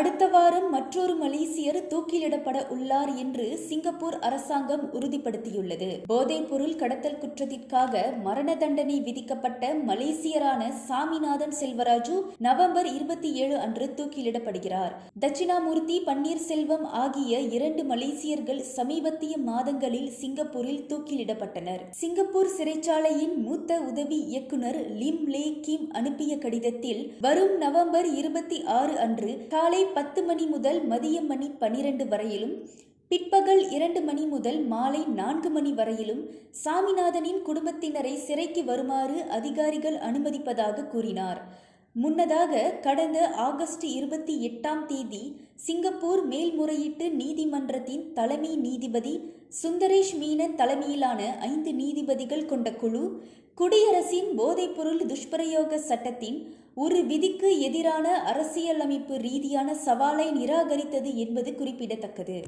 அடுத்த வாரம் மற்றொரு மலேசியர் தூக்கிலிடப்பட உள்ளார் என்று சிங்கப்பூர் அரசாங்கம் உறுதிப்படுத்தியுள்ளது. போதைப்பொருள் கடத்தல் குற்றத்திற்காக மரண தண்டனை விதிக்கப்பட்ட மலேசியரான சாமிநாதன் செல்வராஜு நவம்பர் இருபத்தி ஏழு அன்று தூக்கிலிடப்படுகிறார். தட்சிணாமூர்த்தி பன்னீர்செல்வம் ஆகிய இரண்டு மலேசியர்கள் சமீபத்திய மாதங்களில் சிங்கப்பூரில் தூக்கிலிடப்பட்டனர். சிங்கப்பூர் சிறைச்சாலையின் மூத்த உதவி இயக்குனர் லிம் லே கிம் அனுப்பிய கடிதத்தில் வரும் நவம்பர் இருபத்தி ஆறு அன்று காலை பத்து மணி முதல் மதியம் மணி பனிரெண்டு வரையிலும் பிற்பகல் இரண்டு மணி முதல் மாலை நான்கு மணி வரையிலும் சாமிநாதனின் குடும்பத்தினரை சிறைக்கு வருமாறு அதிகாரிகள் அனுமதிப்பதாக கூறினார். முன்னதாக கடந்த ஆகஸ்ட் இருபத்தி எட்டாம் தேதி சிங்கப்பூர் மேல்முறையீட்டு நீதிமன்றத்தின் தலைமை நீதிபதி சுந்தரேஷ் மீனன் தலைமையிலான ஐந்து நீதிபதிகள் கொண்ட குழு குடியரசின் போதைப்பொருள் துஷ்பிரயோக சட்டத்தின் ஒரு விதிக்கு எதிரான அரசியலமைப்பு ரீதியான சவாலை நிராகரித்தது என்பது குறிப்பிடத்தக்கது.